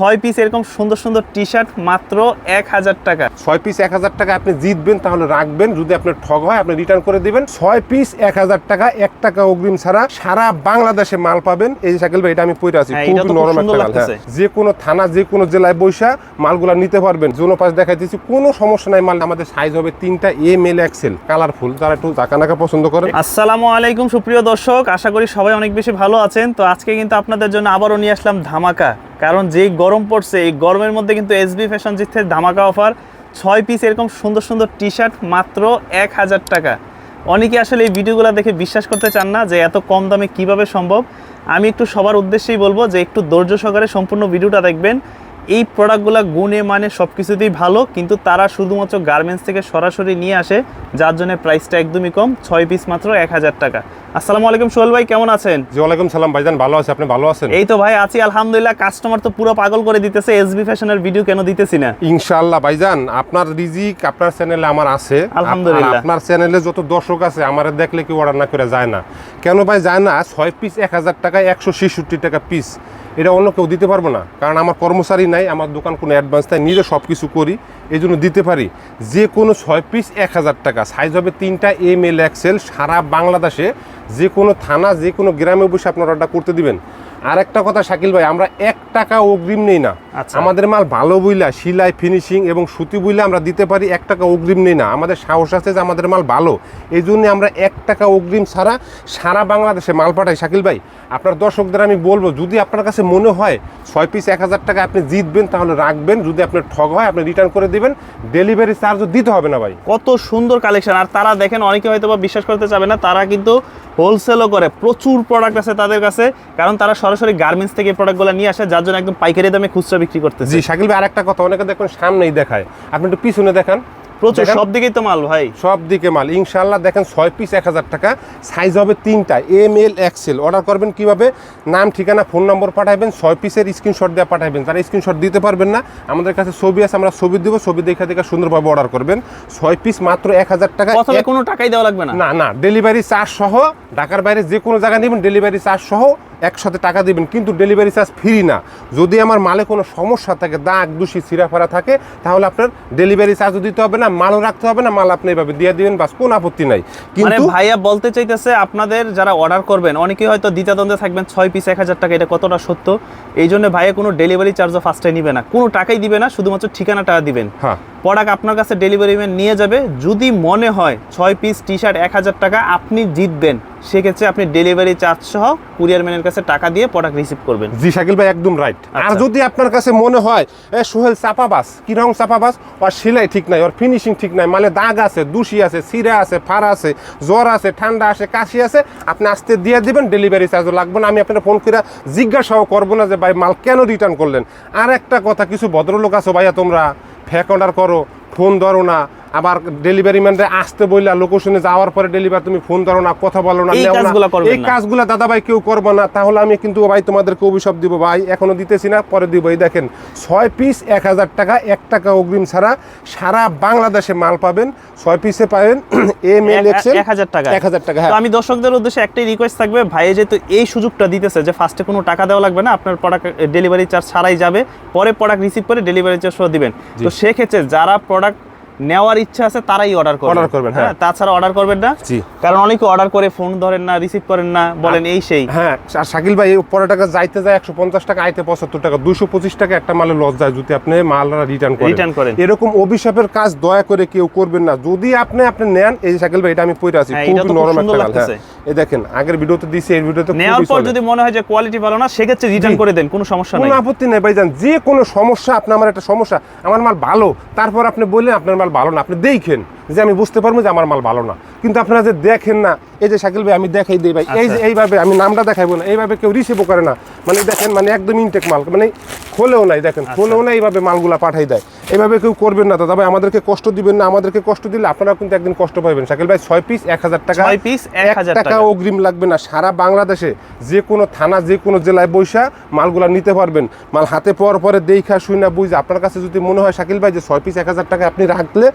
ছয় পিস এরকম সুন্দর সুন্দর টি শার্ট মাত্র এক হাজার টাকা। ছয় পিস এক হাজার টাকা আপনি জিতবেন তাহলে রাখবেন। যদি আপনার ঠগ হয় আপনি রিটার্ন করে দিবেন। ছয় পিস এক হাজার টাকা এক টাকা অগ্রিম ছাড়া সারা বাংলাদেশে মাল পাবেন। এই সাইকেল ভাই এটা আমি পরে আছি। হ্যাঁ, খুব নরম একটা মাল হ্যাঁ। যে কোনো থানা যে কোনো জেলায় বৈশা মালগুলা নিতে পারবেন। জোনো পাশ দেখাইতেছি কোনো সমস্যা নাই মাল। আমাদের সাইজ হবে তিনটা এম এল এক্সেল কালারফুল যারা একটু জাকানাকা পছন্দ করেন আসসালামু আলাইকুম সুপ্রিয় দর্শক। আশা করি সবাই অনেক বেশি ভালো আছেন। তো আজকে কিন্তু আপনাদের জন্য আবারও নিয়ে আসলাম ধামাকা। কারণ যেই গরম পড়ছে, এই গরমের মধ্যে কিন্তু এসবি ফ্যাশন জিথের ধামাকা অফার ছয় পিস এরকম সুন্দর সুন্দর টি শার্ট মাত্র এক হাজার টাকা। অনেকে আসলে এই ভিডিওগুলো দেখে বিশ্বাস করতে চান না যে এত কম দামে কীভাবে সম্ভব। আমি একটু সবার উদ্দেশ্যেই বলব যে একটু ধৈর্য সহকারে সম্পূর্ণ ভিডিওটা দেখবেন। এই প্রোডাক্টগুলো গুণে মানে সব কিছুতেই ভালো, কিন্তু তারা শুধুমাত্র গার্মেন্টস থেকে সরাসরি নিয়ে আসে, যার জন্য প্রাইসটা একদমই কম। ছয় পিস মাত্র এক হাজার টাকা। আসসালামু আলাইকুম সোহেল ভাই কেমন আছেন? জি ওয়ালাইকুম সালাম ভাইজান ভালো আছে আপনি ভালো আছেন? এই তো ভাই আছি আলহামদুলিল্লাহ কাস্টমার তো পুরো পাগল করে দিতেছে এসবি ফ্যাশনের ভিডিও কেন দিতেছি না? ইনশাআল্লাহ ভাইজান আপনার রিজিক আপনার চ্যানেলে আমার আছে। আলহামদুলিল্লাহ। আপনার চ্যানেলে যত দর্শক আছে আমার দেখলে কেউ অর্ডার না করে যায় না। কেন ভাই যায় না ছয় পিস এক হাজার টাকায় একশো ছেষট্টি টাকা পিস এটা অন্য কেউ দিতে পারব না কারণ আমার কর্মচারী নাই আমার দোকান কোনো অ্যাডভান্স তাই নিজে সব কিছু করি এই জন্য দিতে পারি। যে কোনো ছয় পিস এক হাজার টাকা সাইজ হবে তিনটা এম এল এক্সেল সারা বাংলাদেশে যে কোনো থানা যে কোনো গ্রামে বসে আপনি অর্ডার করতে দিবেন। আর একটা কথা শাকিল ভাই আমরা এক টাকা অগ্রিম নেই না। আচ্ছা। আমাদের মাল ভালো বুইলা সিলাই ফিনিশিং এবং সুতি বুইলা আমরা দিতে পারি এক টাকা অগ্রিম নেই না। আমাদের সাহস আছে যে আমাদের মাল ভালো। এই জন্য আমরা এক টাকা অগ্রিম ছাড়া সারা বাংলাদেশে মাল পাঠাই। শাকিল ভাই আপনার দর্শকদের আমি বলব যদি আপনার কাছে মনে হয় ছয় পিস এক হাজার টাকা আপনি জিতবেন তাহলে রাখবেন। যদি আপনার ঠগ হয় আপনি রিটার্ন করে দিবেন। ডেলিভারি চার্জও দিতে হবে না ভাই। কত সুন্দর কালেকশন আর তারা দেখেন অনেকে হয়তো বা বিশ্বাস করতে চাবে না তারা কিন্তু হোলসেলও করে। প্রচুর প্রোডাক্ট আছে তাদের কাছে কারণ তারা সরাসরি গার্মেন্টস থেকে প্রোডাক্টগুলো নিয়ে আসে যার জন্য একদম পাইকারি দামে খুচরা বিক্রি করতেছে। জি শাকিল ভাই আরেকটা কথা অনেকে দেখুন সামনেই দেখায়। আপনি একটু পিছনে দেখান। প্রচুর সব দিকেই তো মাল ভাই। সব দিকে মাল। ইনশাল্লাহ দেখেন ছয় পিস এক হাজার টাকা সাইজ হবে তিনটা এম এল এক্সেল অর্ডার করবেন কীভাবে? নাম ঠিকানা ফোন নম্বর পাঠাবেন ছয় পিসের স্ক্রিনশট দিয়ে পাঠাবেন যারা স্ক্রিনশট দিতে পারবেন না আমাদের কাছে ছবি আছে আমরা ছবি দেবো ছবি দেখে দেখে সুন্দরভাবে অর্ডার করবেন। ছয় পিস মাত্র এক হাজার টাকা কোনো টাকাই দেওয়া লাগবে না। না না ডেলিভারি চার্জ সহ ঢাকার বাইরে যে কোনো জায়গায় নেবেন ডেলিভারি চার্জ সহ একসাথে টাকা দিবেন কিন্তু ডেলিভারি চার্জ ফ্রি না। যদি আমার মালে কোনো সমস্যা থাকে দাগ দূষি সিরাফারা থাকে তাহলে আপনার ডেলিভারি চার্জও দিতে হবে না মালও রাখতে হবে না মাল আপনি এভাবে দিয়ে দিবেন বাস কোনো আপত্তি নাই। মানে কিন্তু ভাইয়া বলতে চাইতেছে আপনাদের যারা অর্ডার করবেন অনেকেই হয়তো দ্বিতীয়দ্বন্দ্বে থাকবেন ছয় পিস এক হাজার টাকা এটা কতটা সত্য? এই জন্য ভাইয়া কোনো ডেলিভারি চার্জও ফার্স্টে নিবে না। কোনো টাকাই দিবে না শুধুমাত্র ঠিকানাটা দিবেন। হ্যাঁ। প্রোডাক্ট আপনার কাছে ডেলিভারি ম্যান নিয়ে যাবে। যদি মনে হয় ছয় পিস টি শার্ট এক হাজার টাকা আপনি জিতবেন সেক্ষেত্রে আপনি ডেলিভারি চার্জ সহ কুরিয়ার ম্যানের কাছে টাকা দিয়ে প্রোডাক্ট রিসিভ করবেন। জি শাকিল ভাই একদম রাইট আর আচ্ছা। যদি আপনার কাছে মনে হয় এ সোহেল চাপাবাস কি রং চাপাবাস? ওর সেলাই ঠিক নাই ওর ফিনিশিং ঠিক নাই মানে দাগ আছে দুষি আছে সিরা আছে ফাড়া আছে জ্বর আছে ঠান্ডা আছে কাশি আছে আপনি আসতে দিয়ে দিবেন ডেলিভারি চার্জও লাগবে না। আমি আপনার ফোন করে জিজ্ঞাসাও করব না যে ভাই মাল কেন রিটার্ন করলেন? আর একটা কথা কিছু ভদ্রলোক আছো ভাইয়া তোমরা? ফেক অর্ডার করো ফোন ধরো না আবার ডেলিভারি ম্যানরে আসতে বললা লোকেশনে যাওয়ার পরে ডেলিভারি তুমি ফোন ধরো না কথা বলো না এই। কাজগুলা দাদা ভাই কেউ করব না তাহলে আমি কিন্তু ভাই তোমাদেরকে অভিশাপ দিব। ভাই এখনও দিতেছি না পরে দিব। এই দেখেন ছয় পিস এক হাজার টাকা এক টাকা অগ্রিম ছাড়া সারা বাংলাদেশে মাল পাবেন। ছয় পিসে পাবেন এম এল এক্সেল। এক হাজার টাকা। এক হাজার টাকা তো হ্যাঁ আমি দর্শকদের উদ্দেশ্যে একটাই রিকোয়েস্ট থাকবে ভাই যেহেতু এই সুযোগটা দিতেছে যে ফার্স্টে কোনো টাকা দেওয়া লাগবে না আপনার প্রোডাক্ট ডেলিভারি চার্জ ছাড়াই যাবে পরে প্রোডাক্ট রিসিভ করে ডেলিভারি চার্জ সহ দিবেন। তো সেক্ষেত্রে যারা প্রোডাক্ট নেওয়ার ইচ্ছা আছে তারাই অর্ডার করবেন Order করবেন, হ্যাঁ। তাছাড়া অর্ডার করবেন না। জি। কারণ অনেকে অর্ডার করে ফোন ধরেন না রিসিভ করেন না বলেন এই সেই। হ্যাঁ আর শাকিল ভাই পরে টাকা যাইতে যায় একশো পঞ্চাশ টাকা আইতে পঁচাত্তর টাকা দুশো পঁচিশ টাকা একটা মালে লস যায় যদি আপনি মাল রিটার্ন করেন। Return করেন। এরকম অভিশাপের কাজ দয়া করে কেউ করবেন না। যদি আপনি আপনি নেন এই শাকিল ভাই এটা আমি পরে আছি হ্যাঁ, খুব নরম একটা মাল হ্যাঁ। এই দেখেন আগের ভিডিওতে দিছি এই ভিডিওতে নেওয়ার পর যদি মনে হয় যে কোয়ালিটি ভালো না সেক্ষেত্রে রিটার্ন করে দেন কোনো সমস্যা কোনো আপত্তি নেই ভাইজান যে কোনো সমস্যা আপনি আমার একটা সমস্যা আমার মাল ভালো তারপর আপনি বললেন আপনার মাল ভালো না আপনি দেখেন। যে আমি বুঝতে পারব যে আমার মাল ভালো না কিন্তু আপনারা যে দেখেন না এই যে শাকিল ভাই আমি দেখাই দিই ভাই এই যে আচ্ছা। এইভাবে আমি নামটা দেখাইবো না এইভাবে কেউ রিসিভও করে না মানে দেখেন মানে একদম ইনটেক মাল মানে খোলেও নাই দেখেন আচ্ছা। খোলেও না এইভাবে মালগুলা পাঠাই দেয় এইভাবে কেউ করবেন না দাদা ভাই আমাদেরকে কষ্ট দিবেন না আমাদেরকে কষ্ট দিলে আপনারা কিন্তু একদিন কষ্ট পাবেন শাকিল ভাই ছয় পিস এক হাজার টাকা ছয় পিস এক হাজার টাকা টাকা। অগ্রিম লাগবে না সারা বাংলাদেশে যে কোনো থানা যে কোনো জেলায় বৈশা মালগুলা নিতে পারবেন মাল হাতে পাওয়ার পরে দেখা শুই না বুঝে আপনার কাছে যদি মনে হয় শাকিল ভাই যে ছয় পিস এক হাজার টাকা আপনি রাখলে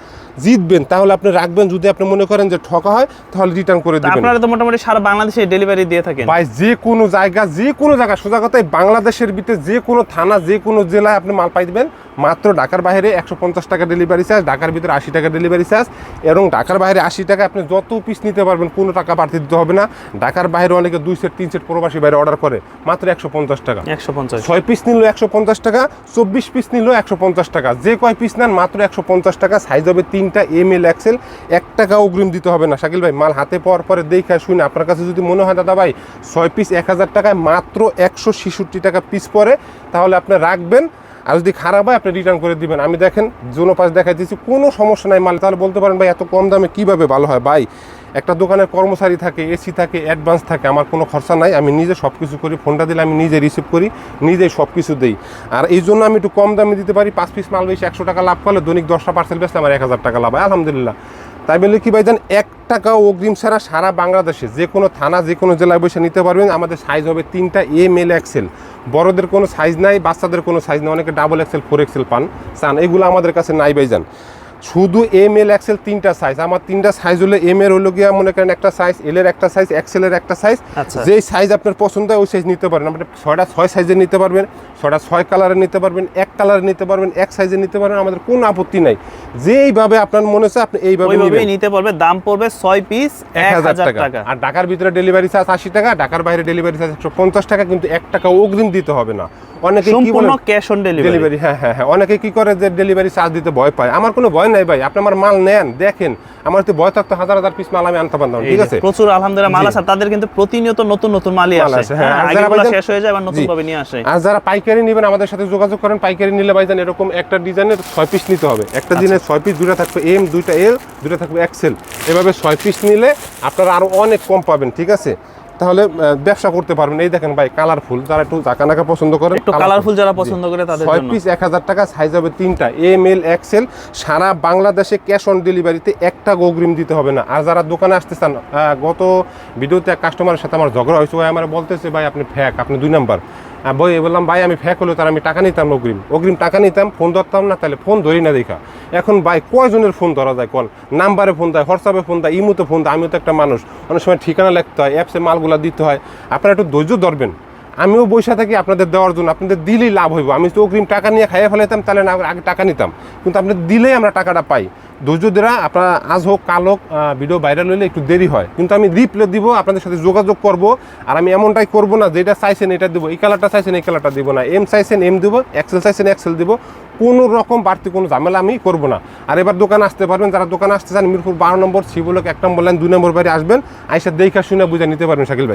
জিতবেন তাহলে তাহলে আপনি রাখবেন যদি আপনি মনে করেন যে ঠকা হয় তাহলে রিটার্ন করে দিবেন। আপনারা তো মোটামুটি সারা বাংলাদেশে ডেলিভারি দিয়ে থাকেন। ভাই যে কোনো জায়গা যে কোনো জায়গা সোজা কথা বাংলাদেশের ভিতরে যে কোনো থানা যে কোনো জেলায় আপনি মাল পাইবেন মাত্র ঢাকার বাইরে একশো পঞ্চাশ টাকা ডেলিভারি চার্জ ঢাকার ভিতরে আশি টাকা ডেলিভারি চার্জ এবং ঢাকার বাইরে আশি টাকা আপনি যত পিস নিতে পারবেন কোনো টাকা বাড়তি দিতে হবে না। ঢাকার বাইরে অনেকে দুই সেট তিন সেট প্রবাসী বাইরে অর্ডার করে মাত্র একশো পঞ্চাশ টাকা। একশো পঞ্চাশ। ছয় পিস নিল একশো পঞ্চাশ টাকা চব্বিশ পিস নিল একশো পঞ্চাশ টাকা। যে কয় পিস নেন মাত্র একশো পঞ্চাশ টাকা। সাইজ হবে তিনটা এম এল এক্সেল এক টাকা অগ্রিম দিতে হবে না। শাকিল ভাই, মাল হাতে পাওয়ার পরে দেখে শুনে, আপনার কাছে যদি মনে হয়, দাদা ভাই, ছয় পিস এক হাজার টাকায় মাত্র একশো ছেষট্টি টাকা পিস পরে, তাহলে আপনি রাখবেন। আর যদি খারাপ হয়, আপনি রিটার্ন করে দিবেন। আমি দেখেন জোনো পাস দেখাই দিচ্ছি কোনো সমস্যা নাই মাল। তাহলে বলতে পারেন ভাই, এত কম দামে কীভাবে ভালো হয়? ভাই একটা দোকানের কর্মচারী থাকে এসি থাকে অ্যাডভান্স থাকে, আমার কোনো খরচা নাই, আমি নিজে সব কিছু করি ফোনটা দিলে আমি নিজে রিসিভ করি, নিজেই সব কিছু দিই। আর এই জন্য আমি একটু কম দামে দিতে পারি, পাঁচ পিস মাল বেশি একশো টাকা লাভ করলে দৈনিক দশটা পার্সেল বেসলে আমার এক হাজার টাকা লাভ হয়, আলহামদুলিল্লাহ। তাই বলে কি ভাইজান এক টাকাও অগ্রিম ছাড়া সারা বাংলাদেশে যে কোনো থানা, যে কোনো জেলায় বসে নিতে পারবেন, আমাদের সাইজ হবে তিনটা এম এল এক্সেল বড়দের কোনো সাইজ নাই, বাচ্চাদের কোনো সাইজ নাই, অনেকে ডাবল এক্সেল ফোর এক্সেল পান, চান, এগুলো আমাদের কাছে নাই ভাইজান শুধু এম এল এক্সেল তিনটা সাইজ আমার তিনটা সাইজ হলো এম এর হলো গিয়া মনে করেন একটা সাইজ এল এর একটা সাইজ এক্সেল এর একটা সাইজ আচ্ছা। যেই সাইজ আপনার পছন্দ হয় ওই সাইজ নিতে পারেন। আপনি ছয়টা ছয় সাইজের নিতে পারবেন ছয়টা ছয় কালারের নিতে পারবেন এক কালারে নিতে পারবেন এক সাইজে নিতে পারবেন আমাদের কোনো আপত্তি নাই। যেইভাবে আপনার মনে হচ্ছে আপনি এইভাবে নিতে পারবে দাম পড়বে ছয় পিস এক হাজার টাকা। আর ঢাকার ভিতরে ডেলিভারি চার্জ আশি টাকা ঢাকার বাইরে ডেলিভারি চার্জ একশো পঞ্চাশ টাকা কিন্তু এক টাকা অগ্রিম দিতে হবে না। অনেকে সম্পূর্ণ ক্যাশ অন ডেলিভারি হ্যাঁ হ্যাঁ হ্যাঁ। অনেকে কি করে যে ডেলিভারি চার্জ দিতে ভয় পায়? আমার কোনো ভয় নাই ভাই। আপনি আমার মাল নেন দেখেন। আমার তো ভয় থাকতো হাজার হাজার পিস মাল আমি আনতে পারতাম ঠিক আছে? প্রচুর আলহামদুলিল্লাহ মাল আছে তাদের কিন্তু প্রতিনিয়ত নতুন নতুন মালই আসে। হ্যাঁ। হ্যাঁ, যারা শেষ হয়ে যায় আবার নতুন ভাবে নিয়ে আসে। আর যারা পাইকারি নেবেন আমাদের সাথে যোগাযোগ করেন। পাইকারি নিলে ভাইজান এরকম একটা ডিজাইনের ছয় পিস নিতে হবে। একটা আচ্ছা। দিনে ছয় পিস দুটা থাকবে এম দুইটা এল দুটা থাকবে এক্সেল এভাবে ছয় পিস নিলে আপনারা আরও অনেক কম পাবেন ঠিক আছে? তাহলে ব্যবসা করতে পারবেন। এই দেখেন ভাই কালারফুল যারা একটু জাকানাকা পছন্দ করে একটু কালারফুল যারা পছন্দ করে তাদের জন্য। পিস এক হাজার টাকা সাইজ হবে তিনটা। এম এল এক্সেল সারা বাংলাদেশে ক্যাশ অন ডেলিভারিতে একটা অগ্রিম দিতে হবে না। আর যারা দোকানে আসতে চান গত ভিডিওতে এক কাস্টমারের সাথে আমার ঝগড়া হয়েছে ভাই আমার বলতেছে ভাই আপনি ফ্যাক আপনি দুই নাম্বার বই বললাম, ভাই, আমি ফ্যাক হলো তার আমি টাকা নিতাম অগ্রিম। অগ্রিম টাকা নিতাম ফোন ধরতাম না, তাহলে ফোন ধরি না দেখা। এখন ভাই, কয়জনের ফোন ধরা যায় কল নাম্বারে ফোন দেয় হোয়াটসঅ্যাপে ফোন দেয় ইমোতে ফোন দেয়, আমিও তো একটা মানুষ। অনেক সময় ঠিকানা লিখতে হয় অ্যাপসে মালগুলো দিতে হয়। আপনারা একটু ধৈর্য ধরবেন। আমিও বৈশা থাকি আপনাদের দেওয়ার জন্য। আপনাদের দিলেই লাভ হইব। আমি তো অগ্রিম টাকা নিয়ে খাইয়ে ফেলাইতাম, তাহলে না আগে টাকা নিতাম। কিন্তু আপনাদের দিলেই আমরা টাকাটা পাই। ধৈর্য দেরা আপনারা আজ হোক, কাল হোক ভিডিও ভাইরাল হইলে একটু দেরি হয়। কিন্তু আমি রিপ্লে দিব, আপনাদের সাথে যোগাযোগ করব। আর আমি এমনটাই করব না, যেটা চাইছেন এটা দিব। এই কালারটা চাইছেন, এই কালারটা দিব না। এম চাইছেন এম দিব। এক্সেল চাইছেন এক্সেল দিব। কোনো রকম বাড়তি কোনো ঝামেলা আমি করব না। আর এবার দোকানে আসতে পারবেন। যারা দোকানে আসতে চান, মিরপুর বারো নম্বর শিবলোক এক নম্বর লাইন দুই নম্বর বাড়ি আসবেন। আইসা দেখা শুনে বুঝে নিতে পারবেন, শাকিল ভাই।